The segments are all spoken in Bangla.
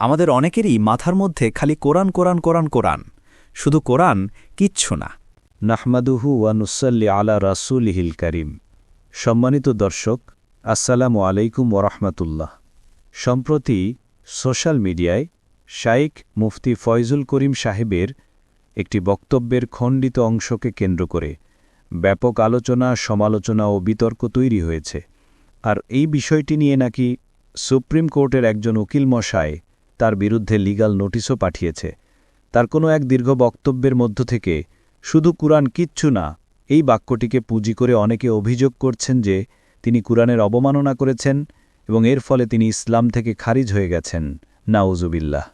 আমাদের অনেকেরই মাথার মধ্যে খালি কোরআন কোরআন কোরআন কোরআন। শুধু কোরআন, কিচ্ছু না। নাহমাদুহু ওয়ানুসাল্লি আলা রাসুলিহিল করিম। সম্মানিত দর্শক, আসসালামু আলাইকুম ওরহমতুল্লাহ সম্প্রতি সোশ্যাল মিডিয়ায় শাইখ মুফতি ফয়জুল করিম সাহেবের একটি বক্তব্যের খণ্ডিত অংশকে কেন্দ্র করে ব্যাপক আলোচনা, সমালোচনা ও বিতর্ক তৈরি হয়েছে। আর এই বিষয়টি নিয়ে নাকি সুপ্রিম কোর্টের একজন উকিল মশায় তার বিরুদ্ধে লিগাল নোটিশও পাঠিয়েছে। তার কোনো এক দীর্ঘ বক্তব্যের মধ্য থেকে, শুধু কুরআন কিচ্ছু না, এই বাক্যটিকে পুঁজি করে অনেকে অভিযোগ করছেন যে তিনি কুরআনের অবমাননা করেছেন এবং এর ফলে তিনি ইসলাম থেকে খারিজ হয়ে গেছেন। নাউজুবিল্লাহ।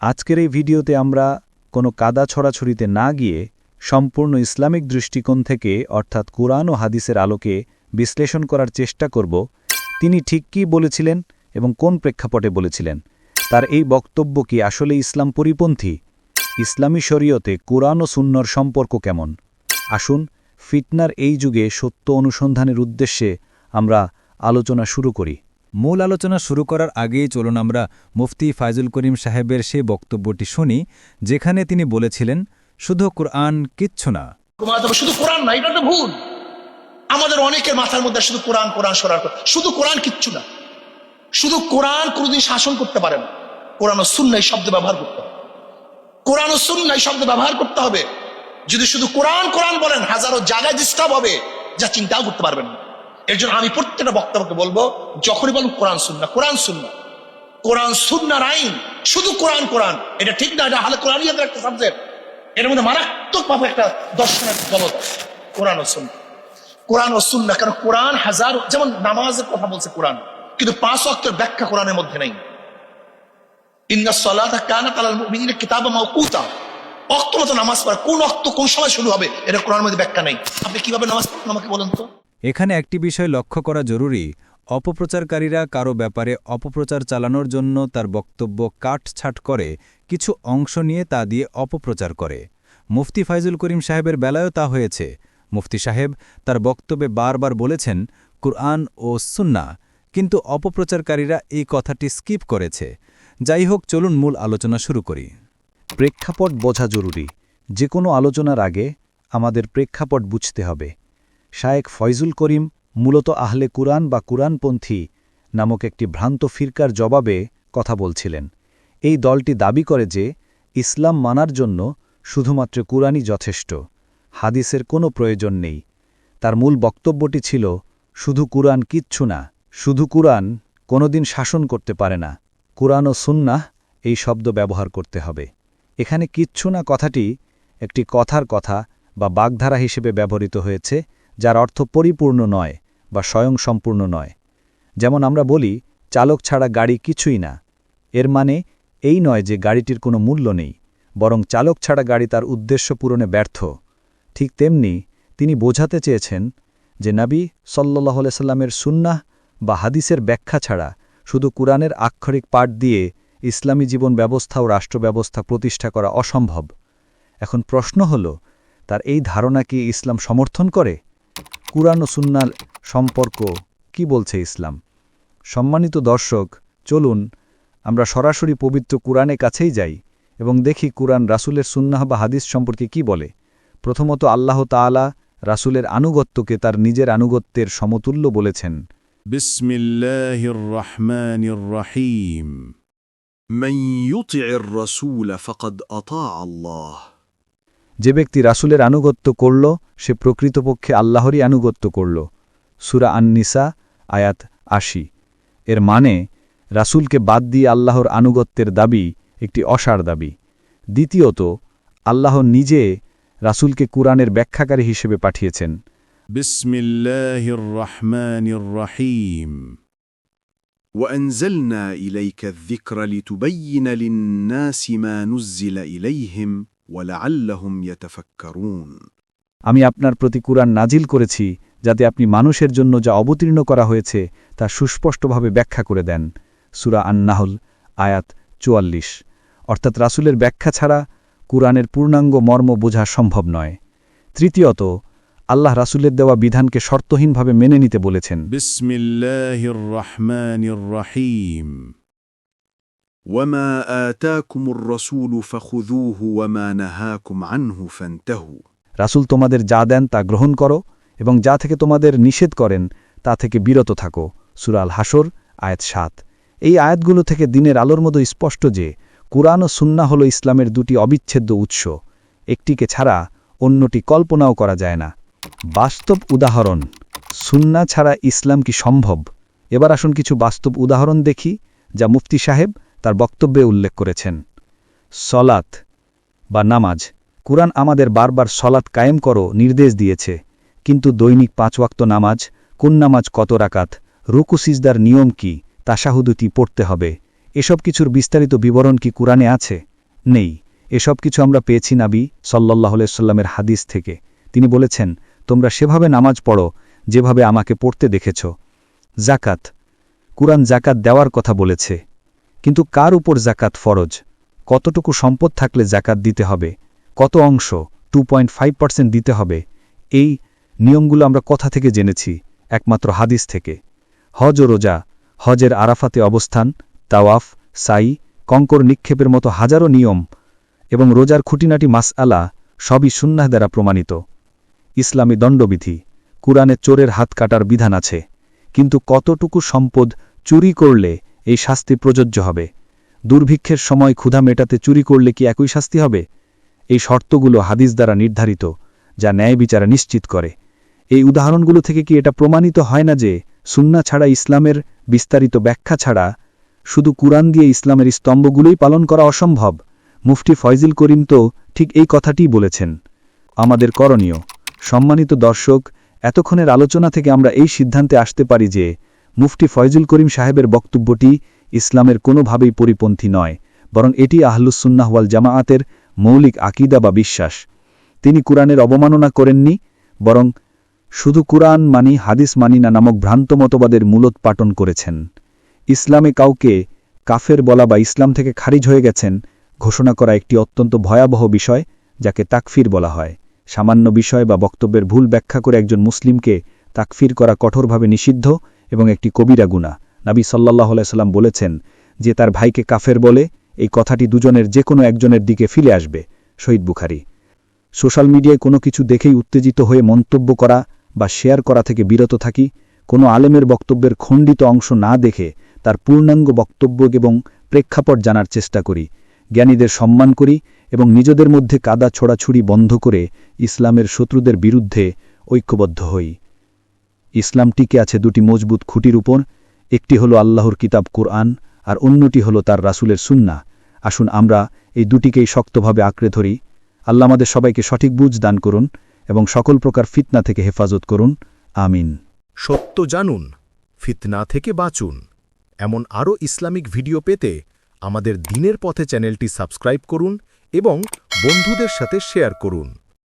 আজকের এই ভিডিওতে আমরা কোনো কাদা ছড়াছড়িতে না গিয়ে সম্পূর্ণ ইসলামিক দৃষ্টিকোণ থেকে, অর্থাৎ কুরআন ও হাদিসের আলোকে বিশ্লেষণ করার চেষ্টা করব। তিনি ঠিক কী বলেছিলেন এবং কোন প্রেক্ষাপটে বলেছিলেন? তার এই বক্তব্য কি আসলে ইসলাম পরিপন্থী? ইসলামী শরীয়তে কোরআন ও সুন্নর সম্পর্ক কেমন? আসুন ফিটনার এই যুগে সত্য অনুসন্ধানের উদ্দেশ্যে আমরা আলোচনা শুরু করি। মূল আলোচনা শুরু করার আগেই চলুন আমরা মুফতি ফাইজুল করিম সাহেবের সে বক্তব্যটি শুনি, যেখানে তিনি বলেছিলেন, শুধু কোরআন কিচ্ছু না। শুধু কোরআন না, এটা ভুল। আমাদের অনেকের মাথার মধ্যে শুধু কোরআন কোরআন শুধু কোরআন কিচ্ছু না। শুধু কোরআন কোনোদিন শাসন করতে পারে না। কোরআন সুন্নাই শব্দ ব্যবহার করতে হবে। কোরআন সুন্নাই শব্দ ব্যবহার করতে হবে। যদি শুধু কোরআন কোরআন বলেন, হাজারো জায়গায় ডিস্টার্ব হবে, যা চিন্তাও করতে পারবেন না। এর জন্য আমি প্রত্যেকটা বক্তব্যকে বলব, যখনই বলুন কোরআন সুন্না কোরআন সুন্না কোরআন, সুন্নার আইন, শুধু কোরআন কোরআন। এটা ঠিক না, এটা হালে কোরআনিয়াদের একটা সাবজেক্ট এর মধ্যে মারাত্মক ভাবে একটা দর্শনের আছে। কোরআন ও সুন্না কোরআন ও সুন্না কারণ কোরআন হাজার, যেমন নামাজের কথা বলছে কোরআন, কিন্তু পাঁচ অক্টের ব্যাখ্যা কোরআনের মধ্যে নেই ইন্না সলাতা কানা তালাল মুমিনিনা কিতাবা মাওকুতা এখানে একটি বিষয় লক্ষ্য করা জরুরি। অপপ্রচারকারীরা কারও ব্যাপারে অপপ্রচার চালানোর জন্য তার বক্তব্য কাটছাট করে, কিছু অংশ নিয়ে তা দিয়ে অপপ্রচার করে। মুফতি ফাইজুল করিম সাহেবের বেলায়ও তা হয়েছে। মুফতি সাহেব তার বক্তব্যে বারবার বলেছেন, কুরআন ও সুন্না কিন্তু অপপ্রচারকারীরা এই কথাটি স্কিপ করেছে। যাই হোক চলুন মূল আলোচনা শুরু করি। প্রেক্ষাপট বোঝা জরুরি। যে কোনো আলোচনার আগে আমাদের প্রেক্ষাপট বুঝতে হবে। শায়েক ফয়জুল করিম মূলত আহলে কুরআন বা কুরআনপন্থী নামক একটি ভ্রান্ত ফিরকার জবাবে কথা বলছিলেন। এই দলটি দাবি করে যে ইসলাম মানার জন্য শুধুমাত্র কুরআনই যথেষ্ট। হাদিসের কোনো প্রয়োজন নেই। তার মূল বক্তব্যটি ছিল, শুধু কুরআন কিচ্ছু না, শুধু কুরআন কোনোদিন শাসন করতে পারে না। কুরআন ও সুন্নাহ এই শব্দ ব্যবহার করতে হবে। এখানে কিচ্ছু না কথাটি একটি কথার কথা বা বাগধারা হিসেবে ব্যবহৃত হয়েছে, যার অর্থ পরিপূর্ণ নয় বা স্বয়ংসম্পূর্ণ নয়। যেমন আমরা বলি, চালক ছাড়া গাড়ি কিছুই না। এর মানে এই নয় যে গাড়িটির কোনো মূল্য নেই, বরং চালক ছাড়া গাড়ি তার উদ্দেশ্য পূরণে ব্যর্থ। ঠিক তেমনি তিনি বোঝাতে চেয়েছেন যে নাবী সাল্লাহ সাল্লামের সুন্নাহ বা হাদিসের ব্যাখ্যা ছাড়া শুধু কুরআনের আক্ষরিক পাঠ দিয়ে ইসলামী জীবন ব্যবস্থা ও রাষ্ট্র ব্যবস্থা প্রতিষ্ঠা করা অসম্ভব। এখন প্রশ্ন হল, তার এই ধারণা কি ইসলাম সমর্থন করে? কুরআন ও সুন্নার সম্পর্ক কি বলছে ইসলাম? সম্মানিত দর্শক, চলুন, আমরা সরাসরি পবিত্র কুরআনের কাছেই যাই এবং দেখি কুরআন রাসুলের সুন্নাহ বা হাদিস সম্পর্কে কি বলে। প্রথমত আল্লাহ তাআলা রাসুলের আনুগত্যকে তার নিজের আনুগত্যের সমতুল্য বলেছেন। بسم الله الرحمن الرحيم من يطع الرسول فقد اطاع الله যে ব্যক্তি রাসুলের আনুগত্য করল সে প্রকৃতপক্ষে আল্লাহরই আনুগত্য করল সুরা আননিসা আয়াত আশি এর মানে রাসুলকে বাদ দিয়ে আল্লাহর আনুগত্যের দাবি একটি অসার দাবি দ্বিতীয়ত আল্লাহ নিজে রাসুলকে কুরআনের ব্যাখ্যাকারী হিসেবে পাঠিয়েছেন بسم الله الرحمن الرحيم وانزلنا اليك الذكر لتبين للناس ما نزل اليهم ولعلهم يتفكرون আমি আপনার প্রতি কুরআন নাজিল করেছি যাতে আপনি মানুষের জন্য যা অবতীর্ণ করা হয়েছে তা সুস্পষ্টভাবে ব্যাখ্যা করে দেন সুরা আন্নাহুল আয়াত চুয়াল্লিশ অর্থাৎ রাসুলের ব্যাখ্যা ছাড়া কুরআনের পূর্ণাঙ্গ মর্ম বোঝা সম্ভব নয় তৃতীয়ত আল্লাহ রাসুলের দেওয়া বিধানকে শর্তহীনভাবে মেনে নিতে বলেছেন بسم الله الرحمن الرحيم وما آتاكم الرسول فخذوه وما نهاكم عنه فانتهوا রাসূল তোমাদের যা দেন তা গ্রহণ করো এবং যা থেকে তোমাদের নিষেধ করেন তা থেকে বিরত থাকো সুরাল হাসর আয়াত সাত এই আয়াতগুলো থেকে দিনের আলোর মতো স্পষ্ট যে কুরআন ও সুন্না হল ইসলামের দুটি অবিচ্ছেদ্য উৎস একটিকে ছাড়া অন্যটি কল্পনাও করা যায় না বাস্তব উদাহরণ, সুন্না ছাড়া ইসলাম কি সম্ভব? এবার আসুন কিছু বাস্তব উদাহরণ দেখি, যা মুফতি সাহেব তার বক্তব্যে উল্লেখ করেছেন। সলাত বা নামাজ। কুরআন আমাদের বারবার সলাৎ কায়েম করো, নির্দেশ দিয়েছে। কিন্তু দৈনিক পাঁচ ওয়াক্ত নামাজ, কোন নামাজ কত রাকাত, রুকু, সিজদার নিয়ম কি তাসাহুদুটি পড়তে হবে। এসব কিছুর বিস্তারিত বিবরণ কি কুরআনে আছে? নেই। এসব কিছু আমরা পেয়েছি নাবি সাল্লাহ সাল্লামের হাদিস থেকে। তিনি বলেছেন তোমরা সেভাবে নামাজ পড়ো যেভাবে আমাকে পড়তে দেখেছ। জাকাত কুরআন জাকাত দেওয়ার কথা বলেছে। কিন্তু কার উপর জাকাত ফরজ? কতটুকু সম্পদ থাকলে জাকাত দিতে হবে? কত অংশ? টু দিতে হবে। এই নিয়মগুলো আমরা কথা থেকে জেনেছি, একমাত্র হাদিস থেকে। হজ ও রোজা, হজের আরাফাতে অবস্থান, তাওয়াফ, সাই, কঙ্কর নিক্ষেপের মতো হাজারো নিয়ম এবং রোজার খুঁটিনাটি মাসআলা সবই সুন্নাহ দ্বারা প্রমাণিত। ইসলামী দণ্ডবিধি, কুরআনে চোরের হাত কাটার বিধান আছে, কিন্তু কতটুকু সম্পদ চুরি করলে এই শাস্তি প্রযোজ্য হবে? দুর্ভিক্ষের সময় ক্ষুধা মেটাতে চুরি করলে কি একই শাস্তি হবে? এই শর্তগুলো হাদিস দ্বারা নির্ধারিত, যা ন্যায় বিচারা নিশ্চিত করে। এই উদাহরণগুলো থেকে কি এটা প্রমাণিত হয় না যে সুন্না ছাড়া ইসলামের বিস্তারিত ব্যাখ্যা ছাড়া শুধু কুরআন দিয়ে ইসলামের স্তম্ভগুলোই পালন করা অসম্ভব? মুফতি ফয়জিল করিম তো ঠিক এই কথাটিই বলেছেন। আমাদের করণীয় সম্মানিত দর্শক, এতক্ষণের আলোচনা থেকে আমরা এই সিদ্ধান্তে আসতে পারি যে মুফতি ফয়জুল করিম সাহেবের বক্তব্যটি ইসলামের কোনোভাবেই পরিপন্থী নয়, বরং এটি আহলুসুন্নাহওয়াল জামাআতের মৌলিক আকিদা বা বিশ্বাস। তিনি কুরআনের অবমাননা করেননি, বরং শুধু কুরআন মানি, হাদিস মানি না নামক ভ্রান্ত মতবাদের মূলোৎপাটন করেছেন। ইসলামে কাউকে কাফের বলা বা ইসলাম থেকে খারিজ হয়ে গেছেন ঘোষণা করা একটি অত্যন্ত ভয়াবহ বিষয়, যাকে তাকফির বলা হয়। সামান্য বিষয় বা বক্তব্যের ভুল ব্যাখ্যা করে একজন মুসলিমকে তাকফির করা কঠোরভাবে নিষিদ্ধ এবং একটি কবিরা গুণা নাবী সাল্লাহ সাল্লাম বলেছেন যে তার ভাইকে কাফের বলে এই কথাটি দুজনের যে কোনো একজনের দিকে ফিরে আসবে। শহীদ বুখারি। সোশ্যাল মিডিয়ায় কোনো কিছু দেখেই উত্তেজিত হয়ে মন্তব্য করা বা শেয়ার করা থেকে বিরত থাকি, কোনো আলেমের বক্তব্যের খণ্ডিত অংশ না দেখে তার পূর্ণাঙ্গ বক্তব্য এবং প্রেক্ষাপট জানার চেষ্টা করি। জ্ঞানীদের সম্মান করি এবং নিজেদের মধ্যে কাদা ছোড়াছুড়ি বন্ধ করে ইসলামের শত্রুদের বিরুদ্ধে ঐক্যবদ্ধ হই। ইসলাম টিকে আছে দুটি মজবুত খুঁটির উপর, একটি হল আল্লাহর কিতাব কোরআন আর অন্যটি হল তার রাসুলের সুন্না আসুন আমরা এই দুটিকেই শক্তভাবে আঁকড়ে ধরি। আল্লাহ আমাদের সবাইকে সঠিক বুঝ দান করুন এবং সকল প্রকার ফিতনা থেকে হেফাজত করুন। আমিন। সত্য জানুন, ফিতনা থেকে বাঁচুন। এমন আরও ইসলামিক ভিডিও পেতে আমাদের দিনের পথে চ্যানেলটি সাবস্ক্রাইব করুন এবং বন্ধুদের সাথে শেয়ার করুন।